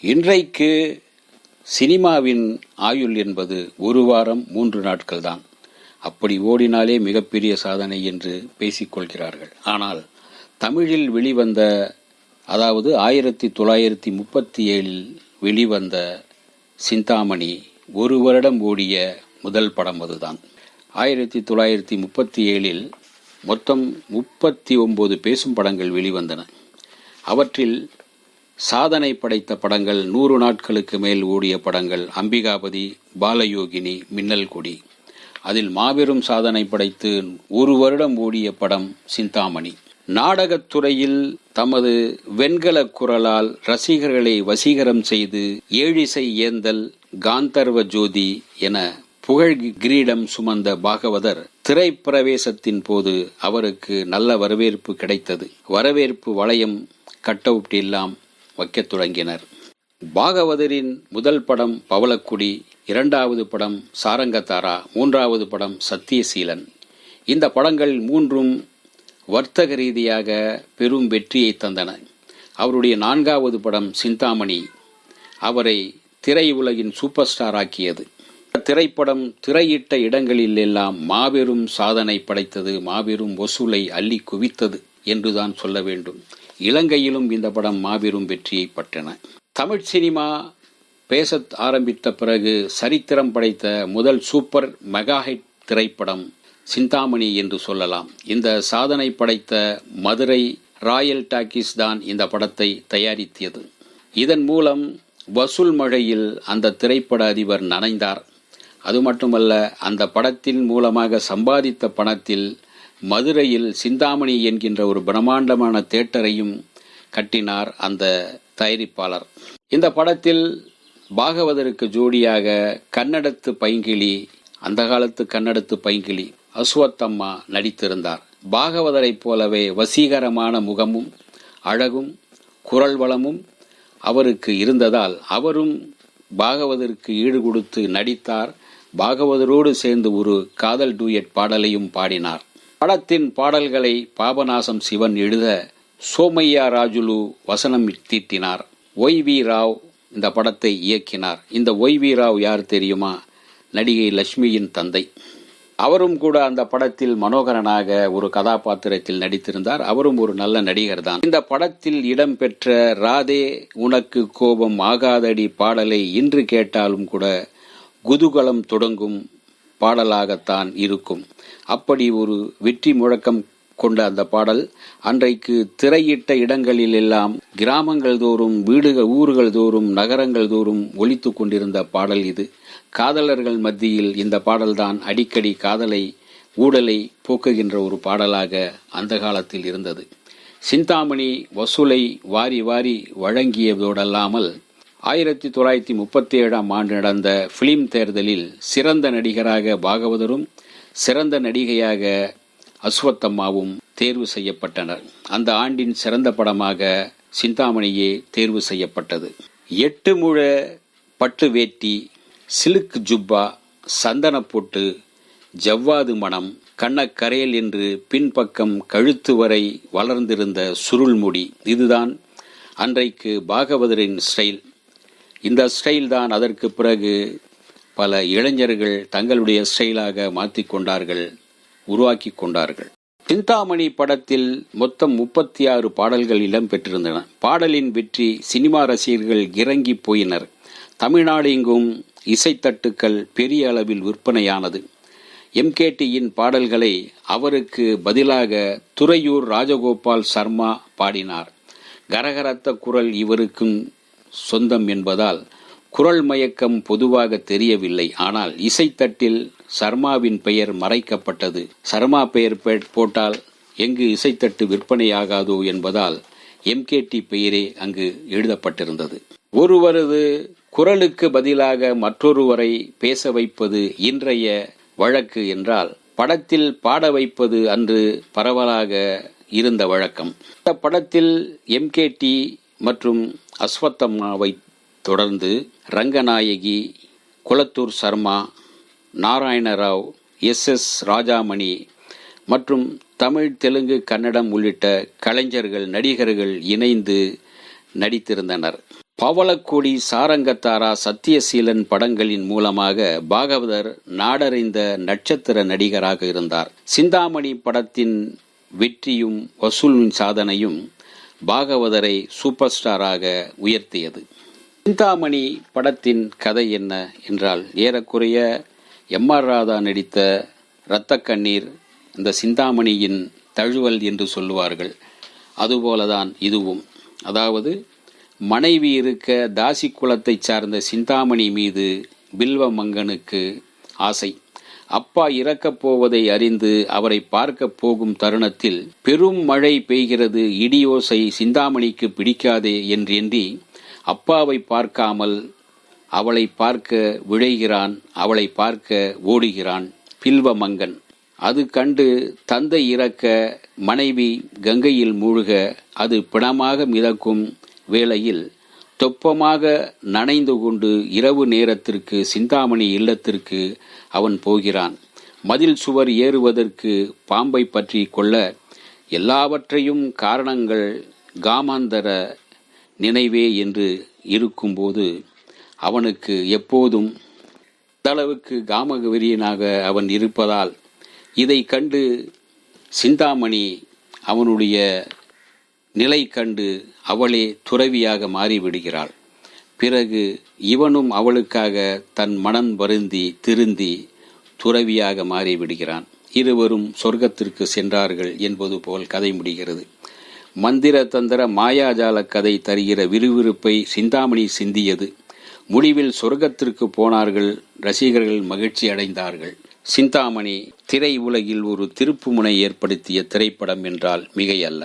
இன்றைக்கு சினிமாவின் ஆயுள் என்பது ஒரு வாரம் மூன்று நாட்கள் தான் அப்படி ஓடினாலே மிகப்பெரிய சாதனை என்று பேசிக்கொள்கிறார்கள். ஆனால் தமிழில் வெளிவந்த அதாவது ஆயிரத்தி தொள்ளாயிரத்தி முப்பத்தி ஏழில் வெளிவந்த சிந்தாமணி ஒரு வருடம் ஓடிய முதல் படம் அதுதான். ஆயிரத்தி தொள்ளாயிரத்தி முப்பத்தி ஏழில் மொத்தம் முப்பத்தி ஒம்பது பேசும் படங்கள் வெளிவந்தன. அவற்றில் சாதனை படைத்த படங்கள் நூறு நாட்களுக்கு மேல் ஓடிய படங்கள் அம்பிகாபதி பாலயோகினி மின்னல் கொடி அதில் மாபெரும் சாதனை படைத்து ஒரு வருடம் ஓடிய படம் சிந்தாமணி. நாடகத்துறையில் தமது வெண்கல குரலால் ரசிகர்களை வசீகரம் செய்து ஏழிசை ஏந்தல் காந்தர்வ ஜோதி என புகழ் கிரீடம் சுமந்த பாகவதர் திரைப்பிரவேசத்தின் போது அவருக்கு நல்ல வரவேற்பு கிடைத்தது. வரவேற்பு வளையம் கட்டவுட் எல்லாம் வைக்கத் தொடங்கினர். பாகவதரின் முதல் படம் பவளக்குடி இரண்டாவது படம் சாரங்கதாரா மூன்றாவது படம் சத்தியசீலன். இந்த படங்கள் மூன்றும் வர்த்தக ரீதியாக பெரும் வெற்றியை தந்தன. அவருடைய நான்காவது படம் சிந்தாமணி. அவரை திரையுலகின் சூப்பர் ஸ்டார் ஆக்கியது. திரைப்படம் திரையிட்ட இடங்களில் எல்லாம் மாபெரும் சாதனை படைத்தது மாபெரும் வசூலை அள்ளி குவித்தது என்றுதான் சொல்ல வேண்டும். இலங்கையிலும் இந்த படம் மாபெரும் வெற்றியை பட்டன தமிழ் சினிமா பேச ஆரம்பித்த பிறகு சரித்திரம் படைத்த முதல் சூப்பர் மெகாஹிட் திரைப்படம் சிந்தாமணி என்று சொல்லலாம். இந்த சாதனை படைத்த மதுரை ராயல் டாக்கீஸ் தான் இந்த படத்தை தயாரித்தது. இதன் மூலம் வசூல் மழையில் அந்த திரைப்பட அதிபர் நனைந்தார். அது மட்டுமல்ல அந்த படத்தின் மூலமாக சம்பாதித்த பணத்தில் மதுரையில் சிந்தாமணி என்கின்ற ஒரு பிரம்மாண்டமான தேட்டரையும் கட்டினார் அந்த தயாரிப்பாளர். இந்த படத்தில் பாகவதருக்கு ஜோடியாக கன்னடத்து பைங்கிளி அந்த காலத்து கன்னடத்து பைங்கிளி அஸ்வத்தம்மா நடித்திருந்தார். பாகவதரைப் போலவே வசீகரமான முகமும் அழகும் குரல் வளமும் அவருக்கு இருந்ததால் அவரும் பாகவதற்கு ஈடு கொடுத்து நடித்தார். பாகவதரோடு சேர்ந்து ஒரு காதல் டூயட் பாடலையும் பாடினார். படத்தின் பாடல்களை பாபநாசம் சிவன் எழுத சோமையா ராஜுலு வசனம் தீட்டினார் ஒய் வி ராவ் இந்த படத்தை இயக்கினார். இந்த ஒய் வி ராவ் யார் தெரியுமா? நடிகை லட்சுமியின் தந்தை. அவரும் கூட அந்த படத்தில் மனோகரனாக ஒரு கதாபாத்திரத்தில் நடித்திருந்தார். அவரும் ஒரு நல்ல நடிகர் தான் இந்த படத்தில் இடம்பெற்ற ராதே உனக்கு கோபம் ஆகாதடி பாடலை இன்று கேட்டாலும் கூட குதூகலம் தொடங்கும் பாடலாகத்தான் இருக்கும். அப்படி ஒரு வெற்றி முழக்கம் கொண்ட அந்த பாடல் அன்றைக்கு திரையிட்ட இடங்களில் எல்லாம் கிராமங்கள் தோறும் வீடுகள் ஊர்கள் தோறும் நகரங்கள் தோறும் ஒழித்து கொண்டிருந்த பாடல் இது. காதலர்கள் மத்தியில் இந்த பாடல்தான் அடிக்கடி காதலை ஊடலை போக்குகின்ற ஒரு பாடலாக அந்த காலத்தில் இருந்தது. சிந்தாமணி வசூலை வாரி வாரி வழங்கியதோடல்லாமல் ஆயிரத்தி தொள்ளாயிரத்தி முப்பத்தி ஏழாம் ஆண்டு நடந்த ஃபிலிம் தேர்தலில் சிறந்த நடிகராக பாகவதரும் சிறந்த நடிகையாக அஸ்வத்தம்மாவும் தேர்வு செய்யப்பட்டனர். அந்த ஆண்டின் சிறந்த படமாக சிந்தாமணியே தேர்வு செய்யப்பட்டது. எட்டு முழ பட்டு வேட்டி சிலுக் ஜுப்பா சந்தன பொட்டு ஜவ்வாது மனம் கண்ணக்கரையல் என்று பின்பக்கம் கழுத்து வரை வளர்ந்திருந்த சுருள்முடி. இதுதான் அன்றைக்கு பாகவதரின் ஸ்டைல். இந்த ஸ்டைல் தான் அதற்கு பிறகு பல இளைஞர்கள் தங்களுடைய ஸ்டைலாக மாற்றிக்கொண்டார்கள் உருவாக்கி கொண்டார்கள். சிந்தாமணி படத்தில் மொத்தம் முப்பத்தி ஆறு பாடல்கள் இடம்பெற்றிருந்தன. பாடலின் வெற்றி சினிமா ரசிகர்கள் இறங்கி போயினர். தமிழ்நாடு எங்கும் இசைத்தட்டுக்கள் பெரிய அளவில் விற்பனையானது. எம்கேடியின் பாடல்களை அவருக்கு பதிலாக துறையூர் ராஜகோபால் சர்மா பாடினார். கரகரத்த குரல் இவருக்கும் சொந்தம் என்பதால் குரல் மயக்கம் பொதுவாக தெரியவில்லை. ஆனால் இசைத்தட்டில் சர்மாவின் பெயர் மறைக்கப்பட்டது. சர்மா பெயர் போட்டால் எங்கு இசைத்தட்டு விற்பனையாகாதோ என்பதால் எம்கேடி பெயரே அங்கு எழுதப்பட்டிருந்தது. ஒருவரது குரலுக்கு பதிலாக மற்றொருவரை பேச வைப்பது இன்றைய வழக்கு என்றால் படத்தில் பாட வைப்பது அன்று பரவலாக இருந்த வழக்கம். இந்த படத்தில் எம்கேடி மற்றும் அஸ்வத்தம்மாவை தொடர்ந்து ரங்கநாயகி குளத்தூர் சர்மா நாராயணராவ் எஸ். எஸ். ராஜாமணி மற்றும் தமிழ் தெலுங்கு கன்னடம் உள்ளிட்ட கலைஞர்கள் நடிகர்கள் இணைந்து நடித்திருந்தனர். பவளக்கொடி சாரங்கத்தாரா சத்தியசீலன் படங்களின் மூலமாக பாகவதர் நாடறிந்த நட்சத்திர நடிகராக இருந்தார். சிந்தாமணி படத்தின் வெற்றியும் வசூலின் சாதனையும் பாகவதரை சூப்பர் ஸ்டாராக உயர்த்தியது. சிந்தாமணி படத்தின் கதை என்ன என்றால் ஏறக்குறைய எம் ஆர் ராதா நடித்த இரத்த கண்ணீர் இந்த சிந்தாமணியின் தழுவல் என்று சொல்லுவார்கள் அதுபோலதான் இதுவும். அதாவது மனைவி இருக்க தாசி குலத்தைச் சார்ந்த சிந்தாமணி மீது பில்வ மங்கனுக்கு ஆசை. அப்பா இறக்கப் போவதை அறிந்து அவரை பார்க்கப் போகும் தருணத்தில் பெரும் மழை பெய்கிறது இடியோசை சிந்தாமணிக்கு பிடிக்காதே என்றென்றி அப்பாவை பார்க்காமல் அவளை பார்க்க விழைகிறான் அவளை பார்க்க ஓடுகிறான் பில்வமங்கன். அது கண்டு தந்தை இறக்க மனைவி கங்கையில் மூழ்க அது பிணமாக மிதக்கும் வேளையில் தொப்பமாக நனைந்து கொண்டு இரவு நேரத்திற்கு சிந்தாமணி இல்லத்திற்கு அவன் போகிறான். மதில் சுவர் ஏறுவதற்கு பாம்பை பற்றி கொள்ள எல்லாவற்றையும் காரணங்கள் காமாந்தர நினைவே என்று இருக்கும்போது அவனுக்கு எப்போதும் அளவுக்கு காமக வெறியனாக அவன் இருப்பதால் இதை கண்டு சிந்தாமணி அவனுடைய நிலை கண்டு அவளே துறவியாக மாறிவிடுகிறாள். பிறகு இவனும் அவளுக்காக தன் மனம் வருந்தி திருந்தி துறவியாக மாறிவிடுகிறான். இருவரும் சொர்க்கத்திற்கு சென்றார்கள் என்பது போல் கதை முடிகிறது. மந்திர தந்திர மாயாஜால கதை தருகிற விறுவிறுப்பை சிந்தாமணி சிந்தியது. முடிவில் சொர்க்கத்திற்கு போனார்கள் ரசிகர்கள் மகிழ்ச்சி அடைந்தார்கள். சிந்தாமணி திரை உலகில் ஒரு திருப்புமுனை ஏற்படுத்திய திரைப்படம் என்றால் மிகையல்ல.